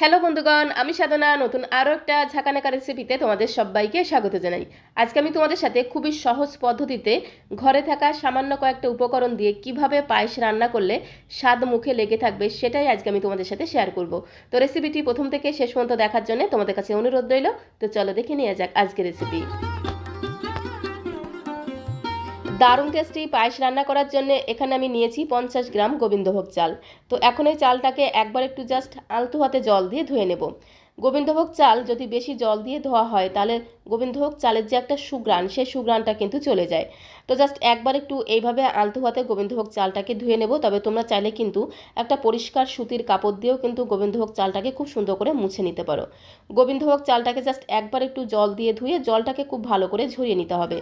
Hello বন্ধুগণ, আমি সাধনা, নতুন আরও একটা ঝাঁকানাকা রেসিপিতে তোমাদের সবাইকে স্বাগত জানাই। আজকে আমি তোমাদের সাথে খুবই সহজ পদ্ধতিতে ঘরে থাকা সামান্য কয়েকটা উপকরণ দিয়ে কীভাবে পায়েস রান্না করলে স্বাদ মুখে লেগে থাকবে সেটাই আজকে আমি তোমাদের সাথে শেয়ার করব। তো রেসিপিটি প্রথম থেকে শেষ পর্যন্ত দেখার জন্য তোমাদের কাছে অনুরোধ রইল, তো চলো দেখে নিয়ে যাক আজকে রেসিপি দারুণ টেস্টি পায়েস রান্না করার জন্য এখানে আমি নিয়েছি পঞ্চাশ গ্রাম গোবিন্দভোগ চাল। তো এখন এই চালটাকে একবার একটু জাস্ট আলতু হাতে জল দিয়ে ধুয়ে নেব। গোবিন্দভোগ চাল যদি বেশি জল দিয়ে ধোয়া হয়, তাহলে গোবিন্দভোগ চালের যে একটা সুগ্রাণ সেই সুগ্রাণটা কিন্তু চলে যায়। তো জাস্ট একবার একটু এইভাবে আলতু হাতে গোবিন্দভোগ চালটাকে ধুয়ে নেব। তবে তোমরা চাইলে কিন্তু একটা পরিষ্কার সুতির কাপড় দিয়েও কিন্তু গোবিন্দভোগ চালটাকে খুব সুন্দর করে মুছে নিতে পারো। গোবিন্দভোগ চালটাকে জাস্ট একবার একটু জল দিয়ে ধুয়ে জলটাকে খুব ভালো করে ঝরিয়ে নিতে হবে।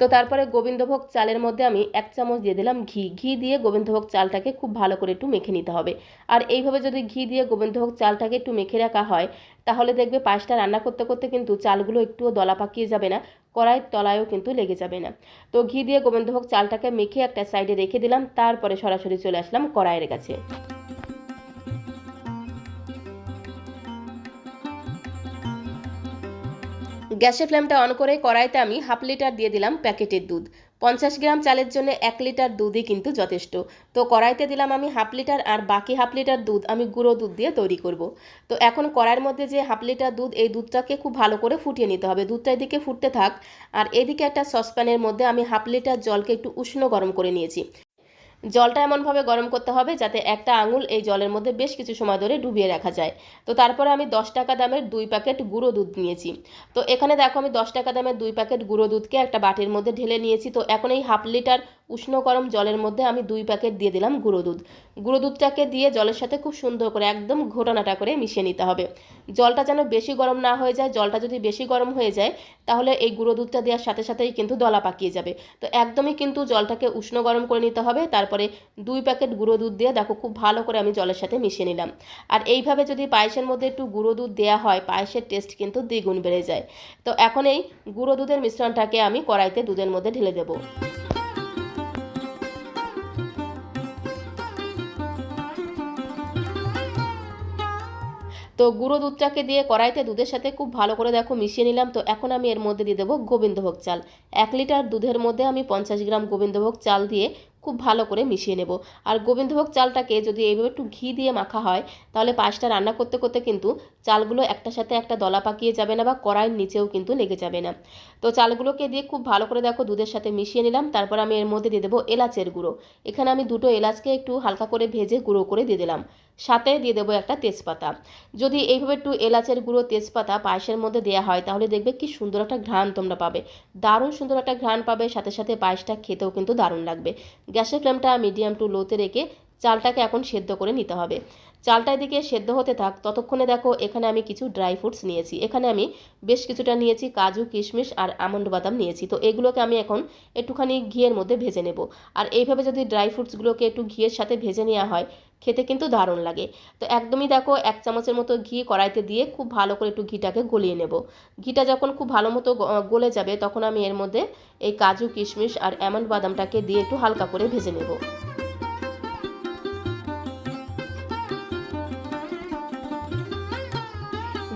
তো তারপরে গোবিন্দভোগ চালের মধ্যে আমি এক চামচ দিয়ে দিলাম ঘি। ঘি দিয়ে গোবিন্দভোগ চালটাকে খুব ভালো করে একটু মেখে নিতে হবে। আর এইভাবে যদি ঘি দিয়ে গোবিন্দভোগ চালটাকে একটু মেখে রাখা হয়, তাহলে দেখবে পায়েসটা রান্না করতে করতে কিন্তু চালগুলো একটুও দলা পাকিয়ে যাবে না, কড়াইয়ের তলায়ও কিন্তু লেগে যাবে না। তো ঘি দিয়ে গোবিন্দভোগ চালটাকে মেখে একটা সাইডে রেখে দিলাম, তারপরে সরাসরি চলে আসলাম কড়াইয়ের কাছে। গ্যাসের ফ্লেমটা অন করে কড়াইতে আমি হাফ লিটার দিয়ে দিলাম প্যাকেটের দুধ। পঞ্চাশ গ্রাম চালের জন্য এক লিটার দুধই কিন্তু যথেষ্ট। তো কড়াইতে দিলাম আমি হাফ লিটার আর বাকি হাফ লিটার দুধ আমি গুঁড়ো দুধ দিয়ে তৈরি করব। তো এখন কড়াইয়ের মধ্যে যে হাফ লিটার দুধ, এই দুধটাকে খুব ভালো করে ফুটিয়ে নিতে হবে। দুধটা এদিকে ফুটতে থাক। আর এদিকে একটা সসপ্যানের মধ্যে আমি হাফ লিটার জলকে একটু উষ্ণ গরম করে নিয়েছি। জলটা এমনভাবে গরম করতে হবে যাতে একটা আঙুল এই জলের মধ্যে বেশ কিছু সময় ধরে ডুবিয়ে রাখা যায়। তো তারপরে আমি দশ টাকা দামের দুই প্যাকেট গুঁড়ো দুধ নিয়েছি। তো এখানে দেখো আমি দশ টাকা দামের দুই প্যাকেট গুঁড়ো দুধকে একটা বাটির মধ্যে ঢেলে নিয়েছি। তো এখন এই হাফ লিটার উষ্ণ গরম জলের মধ্যে আমি দুই প্যাকেট দিয়ে দিলাম গুঁড়ো দুধ। গুঁড়ো দুধটাকে দিয়ে জলের সাথে খুব সুন্দর করে একদম ঘোটানাটা করে মিশিয়ে নিতে হবে। জলটা যেন বেশি গরম না হয়ে যায়, জলটা যদি বেশি গরম হয়ে যায়, তাহলে এই গুঁড়ো দুধটা দেওয়ার সাথে সাথেই কিন্তু দলা পাকিয়ে যাবে। তো একদমই কিন্তু জলটাকে উষ্ণ গরম করে নিতে হবে তারপরে দুই প্যাকেট গুঁড়ো দুধ দিয়ে, দেখো খুব ভালো করে আমি জলের সাথে মিশিয়ে নিলাম। আর এইভাবে যদি পায়েসের মধ্যে একটু গুঁড়ো দুধ দেওয়া হয়, পায়েসের টেস্ট কিন্তু দ্বিগুণ বেড়ে যায়। তো এখন এই গুঁড়ো দুধের মিশ্রণটাকে আমি কড়াইতে দুধের মধ্যে ঢেলে দেবো। তো গুঁড়ো দুধটাকে দিয়ে কড়াইতে দুধের সাথে খুব ভালো করে দেখো মিশিয়ে নিলাম। তো এখন আমি এর মধ্যে দিয়ে দেবো গোবিন্দভোগ চাল। এক লিটার দুধের মধ্যে আমি পঞ্চাশ গ্রাম গোবিন্দভোগ চাল দিয়ে খুব ভালো করে মিশিয়ে নেব। আর গোবিন্দভোগ চালটাকে যদি এইভাবে একটু ঘি দিয়ে মাখা হয়, তাহলে পাঁচটা রান্না করতে করতে কিন্তু চালগুলো একটা সাথে একটা দলা পাকিয়ে যাবে না বা কড়াইয়ের নিচেও কিন্তু লেগে যাবে না। তো চালগুলোকে দিয়ে খুব ভালো করে দেখো দুধের সাথে মিশিয়ে নিলাম, তারপর আমি এর মধ্যে দিয়ে দেবো এলাচের গুঁড়ো। এখানে আমি দুটো এলাচকে একটু হালকা করে ভেজে গুঁড়ো করে দিয়ে দিলাম। সাথে দিয়ে দেবো একটা তেজপাতা। যদি এইভাবে একটু এলাচের গুঁড়ো তেজপাতা পায়েসের মধ্যে দেওয়া হয়, তাহলে দেখবে কি সুন্দর একটা ঘ্রাণ তোমরা পাবে। দারুণ সুন্দর একটা ঘ্রাণ পাবে, সাথে সাথে পায়েসটা খেতেও কিন্তু দারুণ লাগবে। গ্যাসের ফ্লেমটা মিডিয়াম টু লোতে রেখে চালটাকে এখন সেদ্ধ করে নিতে হবে। চালটা এদিকে সেদ্ধ হতে থাক, ততক্ষণে দেখো এখানে আমি কিছু ড্রাই ফ্রুটস নিয়েছি। এখানে আমি বেশ কিছুটা নিয়েছি, কাজু, কিশমিশ আর আমন্ড বাদাম নিয়েছি। তো এগুলোকে আমি এখন একটুখানি ঘিয়ের মধ্যে ভেজে নেব। আর এইভাবে যদি ড্রাই ফ্রুটসগুলোকে একটু ঘিয়ের সাথে ভেজে নেওয়া হয় খেতে কিন্তু দারুণ লাগে। তো একদমই দেখো এক চামচের মতো ঘি কড়াইতে দিয়ে খুব ভালো করে একটু ঘিটাকে গলিয়ে নেব। ঘিটা যখন খুব ভালো মতো গলে যাবে তখন আমি এর মধ্যে এই কাজু, কিশমিশ আর অ্যামন্ড বাদামটাকে দিয়ে একটু হালকা করে ভেজে নেব।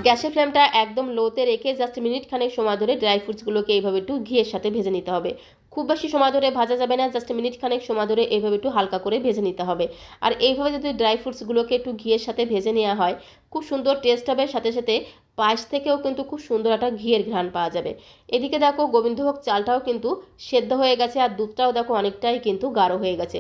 গ্যাসের ফ্লেমটা একদম লোতে রেখে জাস্ট মিনিট খানেক সময় ধরে ড্রাই ফ্রুটসগুলোকে এইভাবে একটু ঘিয়ের সাথে ভেজে নিতে হবে। খুব বেশি সময় ধরে ভাজা যাবে না জাস্ট মিনিট খানেক সময় ধরে এইভাবে একটু হালকা করে ভেজে নিতে হবে। আর এইভাবে যদি ড্রাই ফ্রুটসগুলোকে একটু ঘিয়ের সাথে ভেজে নেওয়া হয়, খুব সুন্দর টেস্ট হবে, সাথে সাথে পায়েস থেকেও কিন্তু খুব সুন্দর একটা ঘিয়ের ঘ্রাণ পাওয়া যাবে। এদিকে দেখো, গোবিন্দভোগ চালটাও কিন্তু সেদ্ধ হয়ে গেছে, আর দুধটাও দেখো অনেকটাই কিন্তু গাঢ় হয়ে গেছে।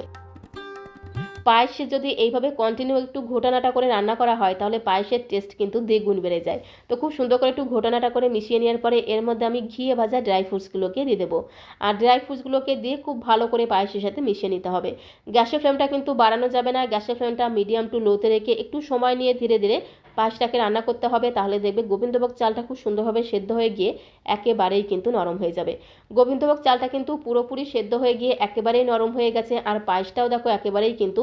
পায়েসে যদি এইভাবে কন্টিনিউ একটু ঘোটানাটা করে রান্না করা হয়, তাহলে পায়েসের টেস্ট কিন্তু দ্বিগুণ বেড়ে যায়। তো খুব সুন্দর করে একটু ঘোটানাটা করে মিশিয়ে নেওয়ার পরে এর মধ্যে আমি ঘিয়ে ভাজা ড্রাই ফ্রুটসগুলোকে দিয়ে দেবো। আর ড্রাই ফ্রুটসগুলোকে দিয়ে খুব ভালো করে পায়েসের সাথে মিশিয়ে নিতে হবে। গ্যাসের ফ্লেমটা কিন্তু বাড়ানো যাবে না, গ্যাসের ফ্লেমটা মিডিয়াম টু লোতে রেখে একটু সময় নিয়ে ধীরে ধীরে পায়েসটাকে রান্না করতে হবে, তাহলে দেখবে গোবিন্দভোগ চালটা খুব সুন্দরভাবে সেদ্ধ হয়ে গিয়ে একেবারেই কিন্তু নরম হয়ে যাবে। গোবিন্দভোগ চালটা কিন্তু পুরোপুরি সেদ্ধ হয়ে গিয়ে একেবারেই নরম হয়ে গেছে, আর পায়েসটাও দেখো একেবারেই কিন্তু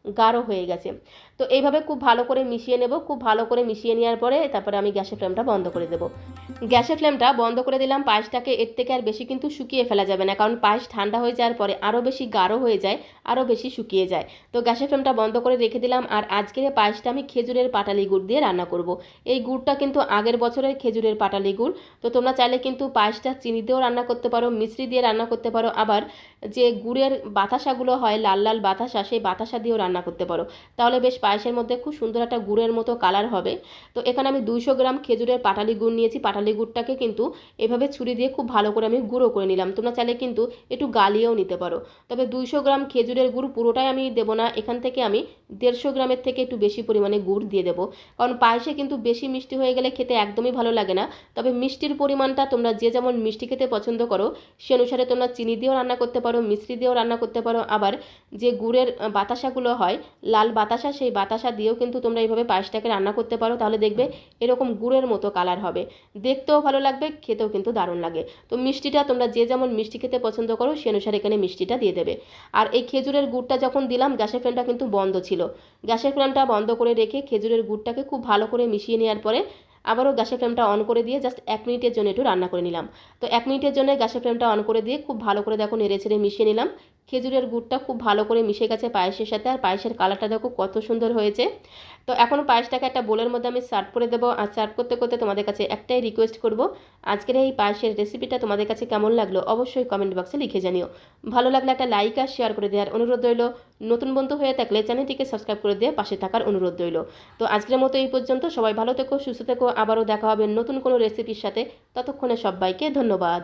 গাঢ় হয়ে গেছে। তো এইভাবে খুব ভালো করে মিশিয়ে নেব, খুব ভালো করে মিশিয়ে নেওয়ার পরে তারপরে আমি গ্যাসের ফ্লেমটা বন্ধ করে দেবো। গ্যাসের ফ্লেমটা বন্ধ করে দিলাম, পায়েসটাকে এর থেকে আর বেশি কিন্তু শুকিয়ে ফেলা যাবে না, কারণ পায়েস ঠান্ডা হয়ে যাওয়ার পরে আরও বেশি গাঢ় হয়ে যায়, আরও বেশি শুকিয়ে যায়। তো গ্যাসের ফ্লেমটা বন্ধ করে রেখে দিলাম, আর আজকের পায়েসটা আমি খেজুরের পাটালি গুড় দিয়ে রান্না করব। এই গুড়টা কিন্তু আগের বছরের খেজুরের পাটালি গুড়, তো তোমরা চাইলে কিন্তু পায়েসটা চিনি দিয়েও রান্না করতে পারো মিশ্রি দিয়ে রান্না করতে পারো, আবার যে গুড়ের বাতাসাগুলো হয়, লাল লাল বাতাসা, সেই বাতাসা দিয়েও রান্না করতে পারো। তাহলে বেশ পায়েসের মধ্যে খুব সুন্দর একটা গুড়ের মতো কালার হবে। তো এখানে আমি দুইশো গ্রাম খেজুরের পাটালি গুড় নিয়েছি। পাটালি গুড়টাকে কিন্তু এভাবে ছুরি দিয়ে খুব ভালো করে আমি গুঁড়ো করে নিলাম। তোমরা চাইলে কিন্তু একটু গালিয়েও নিতে পারো। তবে দুইশো গ্রাম খেজুরের গুড় পুরোটাই আমি দেবো না। এখান থেকে আমি দেড়শো গ্রামের থেকে একটু বেশি পরিমাণে গুড় দিয়ে দেবো। কারণ পায়েসে কিন্তু বেশি মিষ্টি হয়ে গেলে খেতে একদমই ভালো লাগে না। তবে মিষ্টির পরিমাণটা তোমরা যে যেমন মিষ্টি খেতে পছন্দ করো, সে অনুসারে তোমরা চিনি দিয়েও রান্না করতে পারো মিশ্রি দিয়েও রান্না করতে পারো। আবার যে গুড়ের বাতাসাগুলো হয়, লাল বাতাসা, সেই বাতাসা দিয়েও কিন্তু তোমরা এইভাবে পায়েসটাকে রান্না করতে পারো। তাহলে দেখবে এরকম গুড়ের মতো কালার হবে। দেখতেও ভালো লাগবে, খেতেও কিন্তু দারুণ লাগে। তো মিষ্টিটা তোমরা যে যেমন মিষ্টি খেতে পছন্দ করো, সে অনুসারে এখানে মিষ্টিটা দিয়ে দেবে। আর এই খেজুরের গুড়টা যখন দিলাম, গ্যাসের ফ্লেমটা কিন্তু বন্ধ ছিল। গ্যাসের ফ্লেমটা বন্ধ করে রেখে খেজুরের গুড়টাকে খুব ভালো করে মিশিয়ে নেওয়ার পরে আবারও গ্যাসের ফ্লেমটা অন করে দিয়ে জাস্ট এক মিনিটের জন্য একটু রান্না করে নিলাম। তো এক মিনিটের জন্য গ্যাসের ফ্লেমটা অন করে দিয়ে খুব ভালো করে দেখো নেড়ে ছেড়ে মিশিয়ে নিলাম। খেজুরের গুড়টা খুব ভালো করে মিশে গেছে পায়েসের সাথে, আর পায়েসের কালারটা দেখো কত সুন্দর হয়েছে। তো এখন পায়েসটাকে একটা বোলের মধ্যে আমি সার্ভ করে দেবো, আর সার্ভ করতে করতে তোমাদের কাছে একটাই রিকোয়েস্ট করব, আজকের এই পায়েসের রেসিপিটা তোমাদের কাছে কেমন লাগল অবশ্যই কমেন্ট বক্সে লিখে জানিও। ভালো লাগলে একটা লাইক আর শেয়ার করে দেওয়ার অনুরোধ রইল। নতুন বন্ধু হয়ে থাকলে চ্যানেলটিকে সাবস্ক্রাইব করে দিয়ে পাশে থাকার অনুরোধ রইল। তো আজকের মতো এই পর্যন্ত, সবাই ভালো থেকো, সুস্থ থেকো, আবারও দেখা হবে নতুন কোনো রেসিপির সাথে। ততক্ষণে সবাইকে ধন্যবাদ।